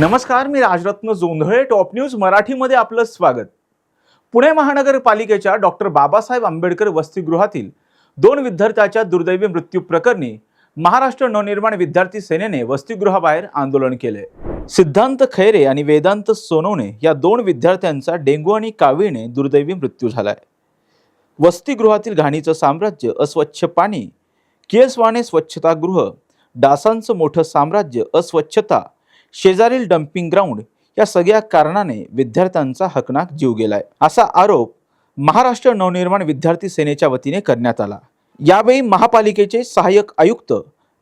नमस्कार मी Rajratna Jondhale top news मराठीमध्ये आपलं स्वागत. पुणे महानगरपालिकेच्या डॉक्टर बाबासाहेब आंबेडकर वसतिगृहातील दोन विद्यार्थ्याच्या दुर्दैवी मृत्यू प्रकरणी महाराष्ट्र नवनिर्माण विद्यार्थी सेनेने वसतिगृहाबाहेर आंदोलन केले. सिद्धांत खैरे आणि वेदांत सोनवणे या दोन विद्यार्थ्यांचा डेंग्यू आणि कावीने दुर्दैवी मृत्यू झालाय. वसतिगृहातील घाणीचं साम्राज्य अस्वच्छ पाणी केसवाने स्वच्छतागृह डासांचं मोठं साम्राज्य अस्वच्छता शेजारील डम्पिंग ग्राउंड या सगळ्या कारणाने विद्यार्थ्यांचा हकनाक जीव गेलाय. असा आरोप महाराष्ट्र नवनिर्माण विद्यार्थी सेनेच्या वतीने करण्यात आला. यावेळी महापालिकेचे सहाय्यक आयुक्त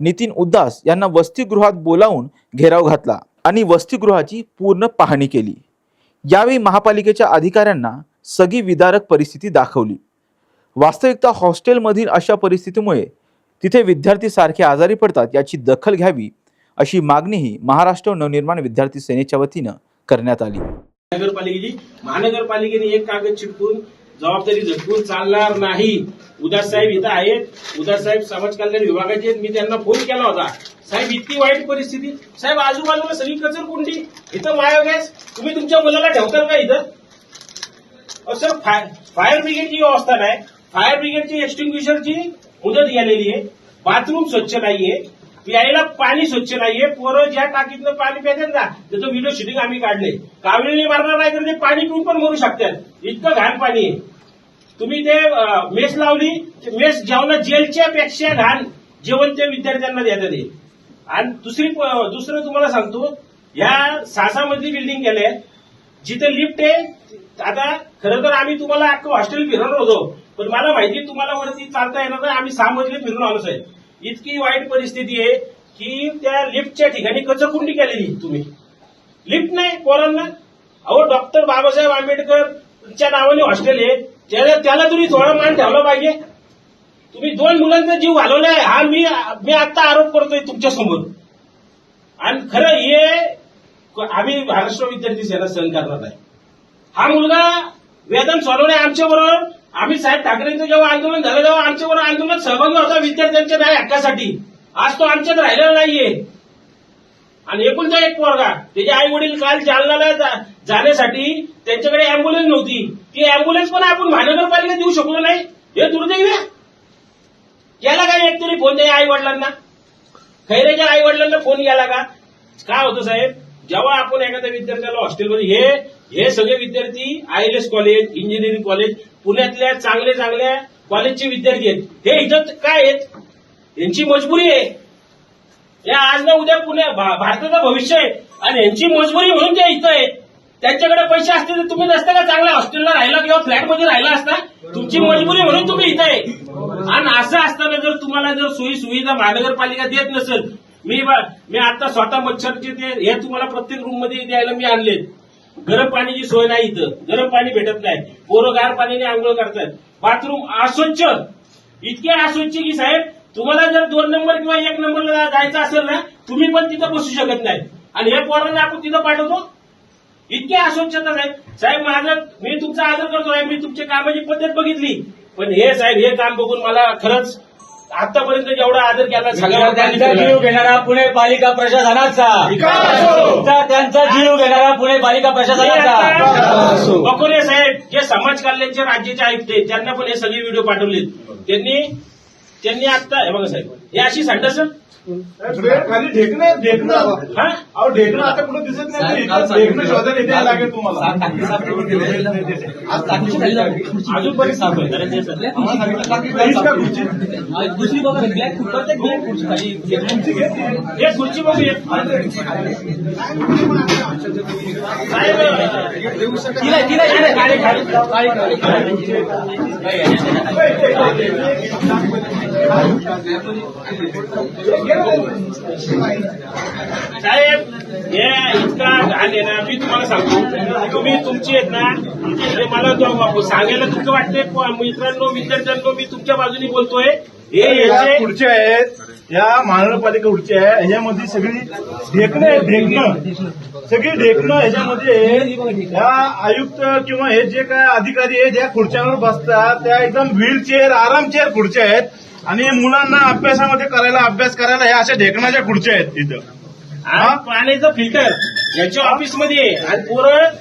नितीन उद्दास यांना वसतिगृहात बोलावून घेराव घातला आणि वसतिगृहाची पूर्ण पाहणी केली. यावेळी महापालिकेच्या अधिकाऱ्यांना सगळी विदारक परिस्थिती दाखवली. वास्तविकता हॉस्टेलमधील अशा परिस्थितीमुळे तिथे विद्यार्थी सारखे आजारी पडतात याची दखल घ्यावी अशी मागणीही महाराष्ट्र नवनिर्माण विद्यार्थी सेनेच्या वतीनं करण्यात आली. नगरपालिकेची महानगरपालिकेने एक कागद चिटकून जबाबदारी झटकून चालणार नाही. उदास साहेब इथं आहेत. उदास साहेब समाज कल्याण विभागाचे मी त्यांना फोन केला होता. साहेब इतकी वाईट परिस्थिती. साहेब आजूबाजूला सगळी कचर कोणती इथं बायोगॅस तुम्ही तुमच्या मुलाला ठेवताल का इथं? सर फाय- फायर ब्रिगेडची व्यवस्था नाही. फायर ब्रिगेडची एक्स्टिंग्विशरची मुदत गेलेली आहे. बाथरूम स्वच्छ नाहीये. प्यायला पाणी स्वच्छ नाहीये. पोरं ज्या टाकीतनं पाणी प्यायचं ना त्याचं व्हिडिओ शूटिंग आम्ही काढले कावळीने मारणार नाही तर ते पाणी पिऊन पण मरू शकतात. इतकं घाण पाणी आहे. तुम्ही ते मेस लावली ते मेस जेवणा जेलच्या पेक्षा घाण जेवण त्या विद्यार्थ्यांना देतात ते आणि दुसरी प- दुसरं तुम्हाला सांगतो ह्या सासामधली बिल्डिंग केल्या जिथे लिफ्ट आहे आता खरं तर आम्ही तुम्हाला अख्खं हॉस्टेल फिरवणार होतो. पण मला माहिती तुम्हाला वरती चालता येणार आम्ही सहा मजले फिरून आलो साहेब. इतकी वाईट परिस्थिती आहे की त्या लिफ्टच्या ठिकाणी कचकुंडी केलेली तुम्ही. लिफ्ट नाही पोरांना. अहो डॉक्टर बाबासाहेब आंबेडकरच्या नावाने हॉस्टेल आहे. त्याला त्याला तुम्ही थोडा मान ठेवला पाहिजे. तुम्ही दोन मुलांचा जीव घालवलाय हा मी मी आता आरोप करतोय तुमच्यासमोर. आणि खरं हे आम्ही महाराष्ट्र विद्यार्थी सेना सहन करणार नाही. हा मुलगा वेदन सोनवणे आमच्या बरोबर आम्ही साहेब ठाकरेंचं जेव्हा आंदोलन झालं तेव्हा आमच्या बरोबर आंदोलनात सहभागी होता विद्यार्थ्यांच्या न्याय हक्कासाठी. आज तो आमच्यात राहिलेला नाहीये. आणि एकुलता एक पोरगा त्याचे आई वडील काल जालनाला जाण्यासाठी त्यांच्याकडे अँब्युलन्स नव्हती. ती अँब्युलन्स पण आपण महानगरपालिका देऊ शकलो नाही. हे दुर्दैव याला काय एक तरी फोन द्या आई वडिलांना खैरेच्या आई वडिलांना फोन केला का? काय होतं साहेब? जेव्हा आपण एखाद्या विद्यार्थ्याला हॉस्टेलमध्ये हे हे सगळे विद्यार्थी I L S college engineering college पुण्यातल्या चांगल्या चांगल्या कॉलेजचे विद्यार्थी आहेत. हे इथं काय आहेत? यांची मजबुरी आहे. या आज ना उद्या पुणे भारताचं भविष्य आहे. आणि यांची मजबुरी म्हणून ते इथं आहेत. त्यांच्याकडे पैसे असते तर तुम्ही नसता का चांगल्या हॉस्टेलला राहिला किंवा फ्लॅटमध्ये राहिला असता? तुमची मजबुरी म्हणून तुम्ही इथं आहे. आणि असं असताना जर तुम्हाला जर सोयी सुविधा महानगरपालिका देत नसेल मी मी आता स्वतः मच्छरचे ते हे तुम्हाला प्रत्येक रूममध्ये द्यायला मी आणले गरम पाण्याची सोय नाही इथं. गरम पाणी भेटत नाही. पोरं गार पाण्याने आंघोळ करतात बाथरूम अस्वच्छ. इतके अस्वच्छ की साहेब तुम्हाला जर दोन नंबर किंवा एक नंबरला जायचं असेल ना तुम्ही पण तिथं बसू शकत नाही. आणि हे पोरांना आपण तिथं पाठवतो. इतकी अस्वच्छता साहेब. साहेब माझं मी तुमचा आदर करतो साहेब मी तुमच्या कामाची पद्धत बघितली. पण हे साहेब हे काम बघून मला खरंच आतापर्यंत जेवढा आदर केला त्यांचा जीव. घेणारा पुणे पालिका प्रशासनाचा. त्यांचा त्यांचा जीव घेणारा पुणे पालिका प्रशासनाचा. बकोरे साहेब जे समाज कल्याणचे राज्याचे आयुक्त आहेत त्यांना पण हे सगळे व्हिडिओ पाठवले त्यांनी त्यांनी आता हे बघा साहेब हे अशी संडस खाली ढेकणं ढेकणं हा? अहो ढेकणं आता कुठं दिसत नाही इथं ढेकणं शोधायला इथे लागेल तुम्हाला. आहे. सर. हीच का खुर्ची? दुसरी बघा ब्लॅक प्रत्येक ब्लॅक खुर्ची खाली. हे खुर्ची तिला तिला तिला काळी साहेब हे इतका घाण आहे ना मी तुम्हाला सांगतो तुम्ही तुमची आहेत ना म्हणजे मला सांगायला तुमचं वाटतंय मित्रांनो विद्यार्थ्यांनो मी तुमच्या बाजूने बोलतोय. हे खुर्च्या आहेत या महानगरपालिका खुर्च्या आहे ह्याच्यामध्ये सगळी ढेकणं आहेत ढेकणं. सगळी ढेकणं ह्याच्यामध्ये या आयुक्त किंवा हे जे काय अधिकारी आहेत या खुर्च्यांवर बसतात त्या एकदम व्हीलचेअर आरामचेअर खुर्च्या आहेत. आणि मुलांना अभ्यासामध्ये करायला अभ्यास करायला ह्या अशा ढेकणाच्या खुर्च्या आहेत तिथं. आणि पाण्याचं फिल्टर. यांच्या ऑफिसमध्ये आणि पोरं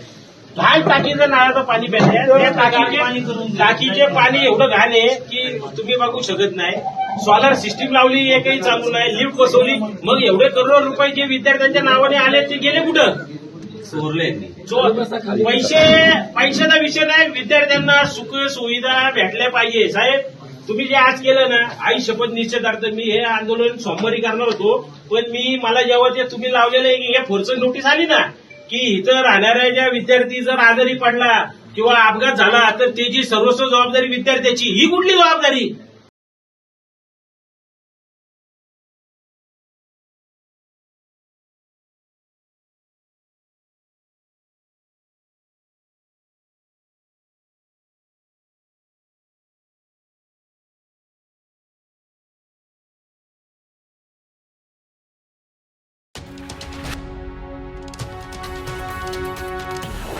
घाण टाकीचं नाळाचं पाणी प्यायचे. त्या टाकीचे टाकीचे पाणी एवढं घाण आहे की तुम्ही बघू शकत नाही. सोलार सिस्टीम लावली एकही चालू नाही. लिफ्ट बसवली. मग एवढे करोड रुपये जे विद्यार्थ्यांच्या नावाने आले ते गेले कुठं? चोरले पैसे पैशाचा विषय नाही. विद्यार्थ्यांना सुख सुविधा भेटल्या पाहिजे. साहेब तुम्ही जे आज केलं ना आई शपथ निश्चितार्थ मी हे आंदोलन सोमवारी करणार होतो पण मी मला जेव्हा ते तुम्ही लावलेलं आहे की हे फोर्सन नोटीस आली ना की इथं राहणाऱ्या ज्या विद्यार्थी जर आजारी पडला किंवा अपघात झाला तर त्याची सर्वस्व जबाबदारी विद्यार्थ्याची ही कुठली जबाबदारी?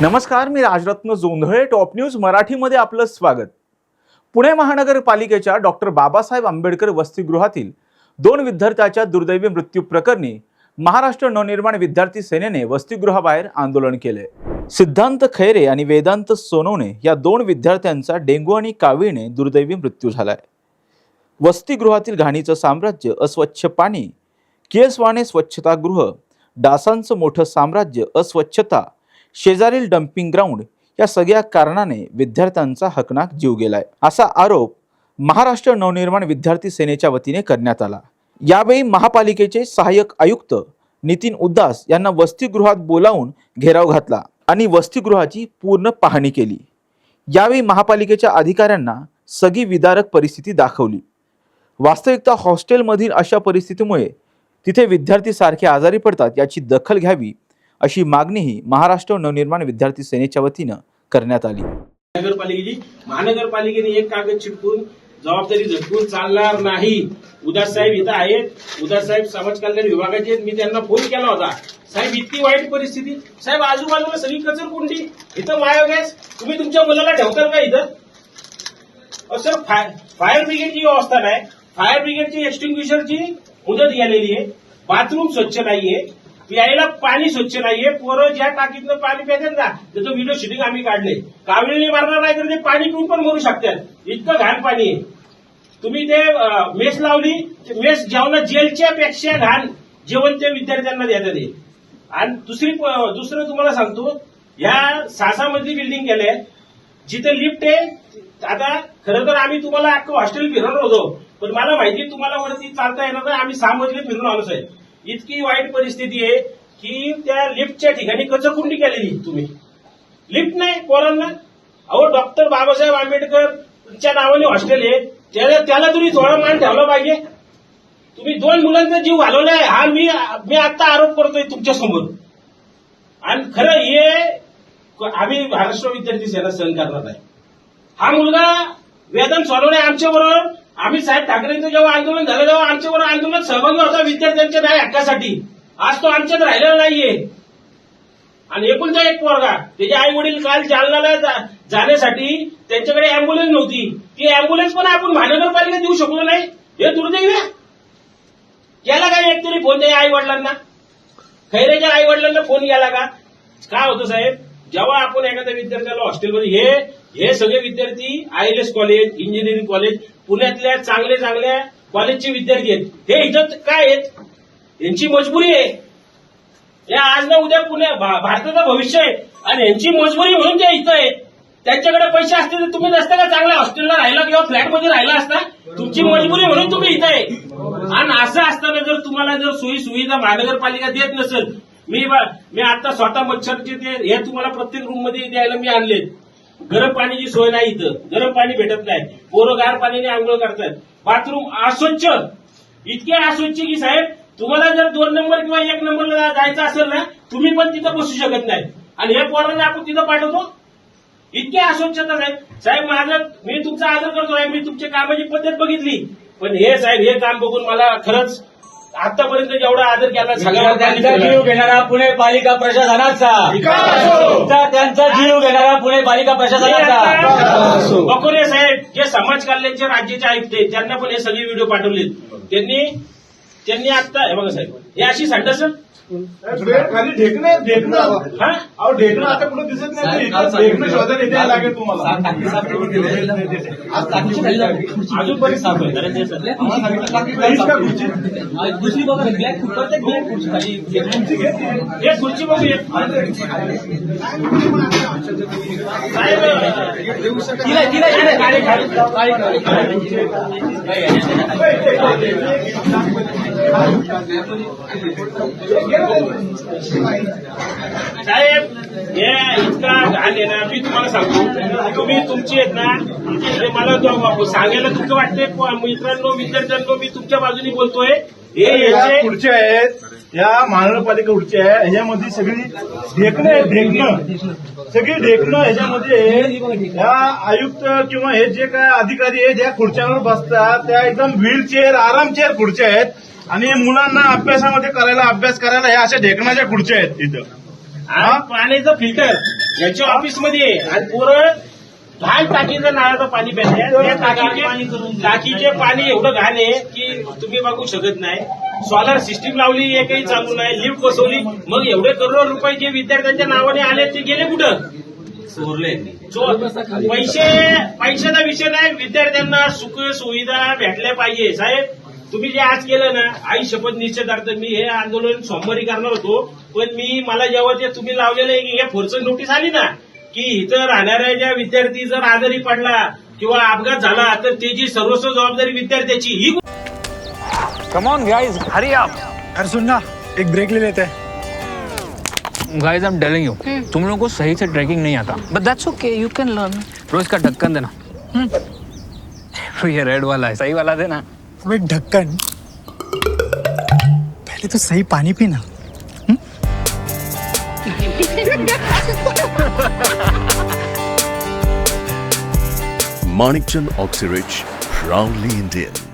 नमस्कार मी राजरत्न जोंधळे टॉप न्यूज मराठीमध्ये आपलं स्वागत. पुणे महानगरपालिकेच्या डॉक्टर बाबासाहेब आंबेडकर वसतिगृहातील दोन विद्यार्थ्याच्या दुर्दैवी मृत्यू प्रकरणी महाराष्ट्र नवनिर्माण विद्यार्थी सेनेने वसतिगृहाबाहेर आंदोलन केले. सिद्धांत खैरे आणि वेदांत सोनवणे या दोन विद्यार्थ्यांचा डेंग्यू आणि कावीने दुर्दैवी मृत्यू झालाय. वसतिगृहातील घाणीचं साम्राज्य अस्वच्छ पाणी केसवाने स्वच्छतागृह डासांचं मोठं साम्राज्य अस्वच्छता शेजारील डम्पिंग ग्राउंड या सगळ्या कारणाने विद्यार्थ्यांचा हकनाक जीव गेलाय. असा आरोप महाराष्ट्र नवनिर्माण विद्यार्थी सेनेच्या वतीने करण्यात आला. यावेळी महापालिकेचे सहाय्यक आयुक्त नितीन उद्दास यांना वसतिगृहात बोलावून घेराव घातला आणि वसतिगृहाची पूर्ण पाहणी केली. यावेळी महापालिकेच्या अधिकाऱ्यांना सगळी विदारक परिस्थिती दाखवली. वास्तविकता हॉस्टेलमधील अशा परिस्थितीमुळे तिथे विद्यार्थी सारखे आजारी पडतात याची दखल घ्यावी अशी मागणीही महाराष्ट्र नवनिर्माण विद्यार्थी सेनेच्या वतीनं करण्यात आली. नगरपालिकेची महानगरपालिकेने एक कागद चिटकून जबाबदारी झटकून चालणार नाही. उदास साहेब इथं आहेत. उदास साहेब समाज कल्याण विभागाचे मी त्यांना फोन केला होता. साहेब इतकी वाईट परिस्थिती. साहेब आजूबाजूला सगळी कचर कोणती इथं बायोगॅस तुम्ही तुमच्या मुलाला ठेवताल का इथं? सर फायर ब्रिगेडची व्यवस्था नाही. फायर ब्रिगेडची एक्स्टिंग्विशरची मुदत गेलेली आहे. बाथरूम स्वच्छ नाहीये. प्यायला पाणी स्वच्छ नाहीये. पोरं ज्या टाकीतनं पाणी पितात ना त्याचं व्हिडिओ शूटिंग आम्ही काढले. कावळीने मारणार नाही तर ते पाणी पिऊन पण मरू शकतात. इतकं घाण पाणी आहे. तुम्ही ते मेस लावली ते मेस जेवणा जेलच्या पेक्षा घाण जेवण ते विद्यार्थ्यांना देतात ते. आणि दुसरी प- दुसरं तुम्हाला सांगतो या सासामधली बिल्डिंग केले जिथे लिफ्ट आहे आता खरं तर आम्ही तुम्हाला अख्खं हॉस्टेल फिरवणार होतो. पण मला माहिती तुम्हाला वरती चालता येणार नाही. आम्ही सहा मजले फिरून आलो साहेब. इतकी वाईट परिस्थिती आहे की त्या लिफ्टच्या ठिकाणी कचकुंडी केलेली तुम्ही. लिफ्ट नाही पोरांना. अहो डॉक्टर बाबासाहेब आंबेडकरच्या नावाने हॉस्टेल आहे. त्याला त्याला तुम्ही थोडा मान ठेवला पाहिजे. तुम्ही दोन मुलांचा जीव घालवलाय हा मी मी आता आरोप करतोय तुमच्यासमोर. आणि खरं हे आम्ही महाराष्ट्र विद्यार्थी सेना सहन करणार नाही. हा मुलगा वेतन सोडवणे आमच्या बरोबर आम्ही साहेब ठाकरेंचं जेव्हा आंदोलन झालं तेव्हा आमच्यावर आंदोलन आंदोलनात सहभागी होता विद्यार्थ्यांच्या न्याय हक्कासाठी. आज तो आमच्यात राहिलेला नाहीये. आणि एकुलता एक पोरगा त्याचे आई वडील काल जालनाला जाण्यासाठी त्यांच्याकडे अँब्युलन्स नव्हती. ती अँब्युलन्स पण आपण महानगरपालिका देऊ शकलो नाही. हे दुर्दैव आहे. केला का एक तरी फोन त्या आई वडिलांना खैरेच्या आई वडिलांना फोन केला का? काय होतं साहेब? जेव्हा आपण एखाद्या विद्यार्थ्याला हॉस्टेलमध्ये हे हे सगळे विद्यार्थी I L S college engineering college पुण्यातल्या चांगले चांगल्या कॉलेजचे विद्यार्थी आहेत. हे इथं काय आहेत? यांची मजबुरी आहे. या आज ना उद्या पुणे भारताचं भविष्य आहे. आणि यांची मजबुरी म्हणून ते इथं आहेत. त्यांच्याकडे पैसे असतील तर तुम्ही नसता का चांगल्या हॉस्टेलला राहिला किंवा फ्लॅटमध्ये राहिला असता? तुमची मजबुरी म्हणून तुम्ही इथं आहे. आणि असं असताना जर तुम्हाला जर सोयी सुविधा महानगरपालिका देत नसेल मी मी आता स्वतः मच्छरचे ते हे तुम्हाला प्रत्येक रूममध्ये द्यायला मी आणले गरम पाण्याची सोय नाही इथं. गरम पाणी भेटत नाही. पोरं गार पाण्याने आंघोळ करतात. बाथरूम अस्वच्छ. इतके अस्वच्छ की साहेब तुम्हाला जर दोन नंबर किंवा एक नंबरला जायचं असेल ना तुम्ही पण तिथं बसू शकत नाही. आणि हे पोरांना आपण तिथं पाठवतो. इतके अस्वच्छता साहेब. साहेब माझं मी तुमचा आदर करतो मी तुमच्या कामाची पद्धत बघितली. पण हे साहेब हे काम बघून मला खरंच आतापर्यंत जेवढा आदर केला विद्यार्थ्यांचा जीव घेणारा पुणे पालिका प्रशासनाचा. विद्यार्थ्यांचा जीव घेणारा पुणे पालिका प्रशासनाचा. बकोरे साहेब जे समाज कल्याणचे राज्याचे आयुक्त आहेत. त्यांना पण हे सगळे व्हिडिओ पाठवले त्यांनी त्यांनी आता हे बघा साहेब हे अशी संडस खाली ढेकणं आहेत, ढेकणं. हा? अहो ढेकणं आता कुठं दिसत नाही ढेकणं शोधायला इथे लागेल तुम्हाला. अजून बरीच साफ खुर्ची? बघा ब्लॅक प्रत्येक ब्लॅक खुर्ची खाली. हे खुर्ची तिला तिला तिला काळी साहेब हे इतका आहे ना मी तुम्हाला सांगतो. तुम्ही तुमची आहेत ना मला सांगायला दुःख वाटते प- मित्रांनो विद्यार्थ्यांनो मी तुमच्या बाजूने बोलतोय. हे खुर्च्या आहेत या महानगरपालिका खुर्च्या आहे ह्याच्यामध्ये सगळी ढेकणं आहेत, ढेकणं. सगळी ढेकणं ह्याच्यामध्ये या आयुक्त किंवा हे जे काय अधिकारी आहेत या खुर्च्यांवर बसतात. त्या एकदम व्हीलचेअर आरामचेअर खुर्च्या आहेत. आणि मुलांना अभ्यासामध्ये करायला अभ्यास करायला ह्या अशा ढेकणाच्या खुर्च्या आहेत इथं हा? पाण्याचं फिल्टर. यांच्या ऑफिसमध्ये आहे आणि पोरं घाण टाकीचं नाळाचं पाणी प्यायचे. त्या टाकीचे पाणी एवढं घाण आहे की तुम्ही बघू शकत नाही. सोलार सिस्टीम लावली हे काही चालू नाही. लिफ्ट बसवली. मग एवढे करोड रुपये जे विद्यार्थ्यांच्या नावाने आले ते गेले कुठं? चो- पैसे पैशाचा विषय नाही. विद्यार्थ्यांना सुख सुविधा भेटल्या पाहिजे. साहेब तुम्ही जे आज केलं ना आई शपथ निश्चितार्थ मी हे आंदोलन सोमवारी करणार होतो पण मी मला जेव्हा ते तुम्ही लावलेलं हे फोर्स नोटीस आली ना की इथं राहणाऱ्या ज्या विद्यार्थी जर आजारी पडला किंवा अपघात झाला तर त्याची सर्वस्व जबाबदारी विद्यार्थ्याची ही come on guys hurry up अरे सुन ना एक ब्रेक ले लेते. हैं guys I am telling you तुम लोगों को सही से ट्रैकिंग नहीं आता. But that's okay you can learn रोज का ढक्कन देना। ये रेड वाला है सही वाला देना. अबे ढक्कन पहले तो सही पानी पीना Manikchand Oxyrich, proudly Indian.